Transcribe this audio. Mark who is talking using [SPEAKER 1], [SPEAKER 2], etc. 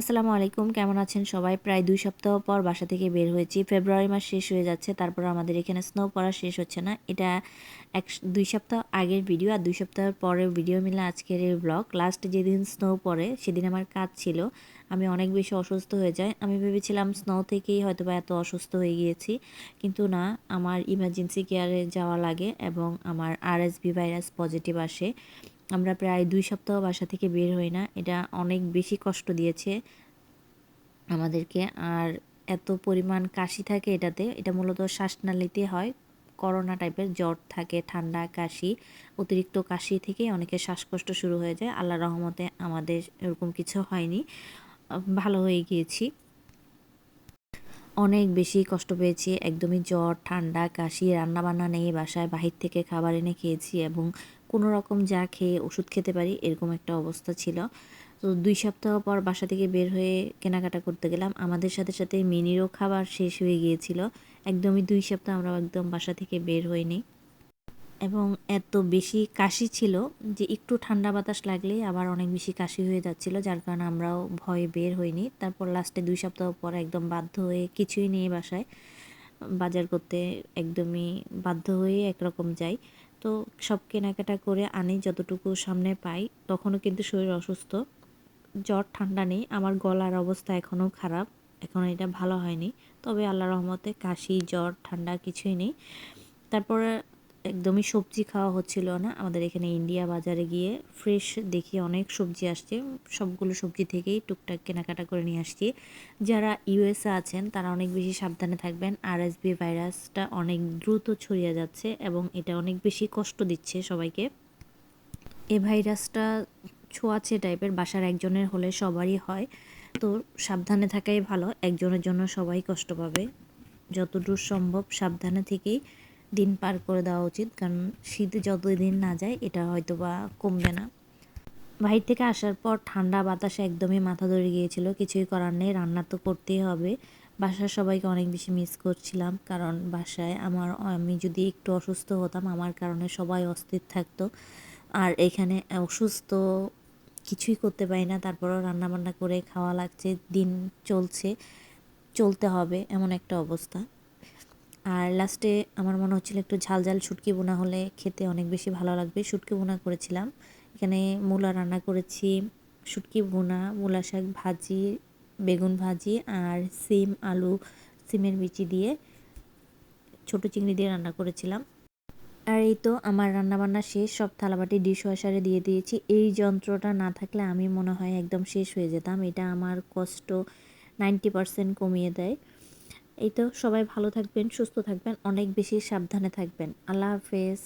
[SPEAKER 1] আসসালামু আলাইকুম, কেমন আছেন সবাই? প্রায় দুই সপ্তাহ পর বাসা থেকে বের হয়েছি। ফেব্রুয়ারি মাস শেষ হয়ে যাচ্ছে, তারপর আমাদের এখানে স্নো পড়া শেষ হচ্ছে না। এটা এক দুই সপ্তাহ আগের ভিডিও আর দুই সপ্তাহ পরের ভিডিও মিলে আজকের এই ব্লগ লাস্ট যেদিন স্নো পড়ে, সেদিন আমার কাজ ছিল। আমি অনেক বেশি অসুস্থ হয়ে যাই। আমি ভেবেছিলাম স্নো থেকেই হয়তো বা এত অসুস্থ হয়ে গিয়েছি। কিন্তু না, আমার ইমার্জেন্সি কেয়ারে যাওয়া লাগে এবং আমার আরএসবি ভাইরাস পজিটিভ আসে। আমরা প্রায় দুই সপ্তাহ বাসা থেকে বের হই না। এটা অনেক বেশি কষ্ট দিয়েছে আমাদেরকে। আর এত পরিমাণ কাশি থাকে এটাতে। এটা মূলত শ্বাসনালীতে হয়। করোনা টাইপের জ্বর থাকে, ঠান্ডা, কাশি, অতিরিক্ত কাশি থেকে অনেকের শ্বাসকষ্ট শুরু হয়ে যায়। আল্লাহ রহমতে আমাদের এরকম কিছু হয়নি। ভালো হয়ে গিয়েছি। অনেক বেশি কষ্ট পেয়েছি। একদমই জ্বর, ঠান্ডা, কাশি, রান্নাবান্না নেই, বাসায় বাহির থেকে খাবার এনে খেয়েছি এবং কোনো রকম যা খেয়ে ওষুধ খেতে পারি এরকম একটা অবস্থা ছিল। তো দুই সপ্তাহ পর বাসা থেকে বের হয়ে কেনাকাটা করতে গেলাম। আমাদের সাথে সাথে মিনিরও খাবার শেষ হয়ে গিয়েছিল। একদমই দুই সপ্তাহ আমরা একদম বাসা থেকে বের হইনি এবং এত বেশি কাশি ছিল যে একটু ঠান্ডা বাতাস লাগলেই আবার অনেক বেশি কাশি হয়ে যাচ্ছিল, যার কারণে আমরাও ভয়ে বের হইনি। তারপর লাস্টে দুই সপ্তাহ পর একদম বাধ্য হয়ে কিছুই নিয়ে বাসায়। বাজার করতে একদমই বাধ্য হয়ে একরকম যাই। তো সব কেনাকাটা করে আনি যতটুকু সামনে পাই। তখনও কিন্তু শরীর অসুস্থ। জ্বর, ঠান্ডা নেই। আমার গলার অবস্থা এখনও খারাপ। এখন এটা ভালো হয়নি। তবে আল্লাহ রহমতে কাশি, জ্বর, ঠান্ডা কিছুই নেই। তারপরে একদমই সবজি খাওয়া হচ্ছিল না। আমাদের এখানে ইন্ডিয়া বাজারে গিয়ে ফ্রেশ দেখি অনেক সবজি আসছে। সবগুলো সবজি থেকেই টুকটাক কেনাকাটা করে নিয়ে আসছি। যারা ইউএসএ আছেন, তারা অনেক বেশি সাবধানে থাকবেন। আরএসবি ভাইরাসটা অনেক দ্রুত ছড়িয়ে যাচ্ছে এবং এটা অনেক বেশি কষ্ট দিচ্ছে সবাইকে। এ ভাইরাসটা ছোঁয়াচে টাইপের, বাসার একজনের হলে সবারই হয়। তো সাবধানে থাকাই ভালো, একজনের জন্য সবাই কষ্ট পাবে। যতদূর সম্ভব সাবধানে থেকেই দিন পার করে দেওয়া উচিত, কারণ শীত যতদিন না যায়, এটা হয়তো বা কমবে না। বাহির থেকে আসার পর ঠান্ডা বাতাসে একদমই মাথা ধরে গিয়েছিল, কিছুই করার নেই, রান্না তো করতেই হবে। বাসার সবাইকে অনেক বেশি মিস করছিলাম, কারণ বাসায় আমার, আমি যদি একটু অসুস্থ হতাম, আমার কারণে সবাই অস্থির থাকতো। আর এখানে অসুস্থ কিছুই করতে পারি না, তারপরেও রান্নাবান্না করে খাওয়া লাগছে, দিন চলছে, চলতে হবে, এমন একটা অবস্থা। আর লাস্টে আমার মনে হচ্ছিল একটু ঝাল ঝাল শুটকি বোনা হলে খেতে অনেক বেশি ভালো লাগবে। শুটকি বোনা করেছিলাম। এখানে মূলা রান্না করেছি, শুটকি বোনা, মূলা শাক ভাজি, বেগুন ভাজি আর সিম, আলু, সিমের বিচি দিয়ে ছোটো চিংড়ি দিয়ে রান্না করেছিলাম। আর এই তো আমার রান্নাবান্না শেষ, সব থালাবাটি ডিশ ওয়াশারে দিয়ে দিয়েছি। এই যন্ত্রটা না থাকলে আমি মনে হয় একদম শেষ হয়ে যেতাম। এটা আমার কষ্ট নাইনটি পারসেন্ট কমিয়ে দেয়। এই তো সবাই ভালো থাকবেন সুস্থ থাকবেন অনেক বেশি সাবধানে থাকবেন। আল্লাহ হাফেজ।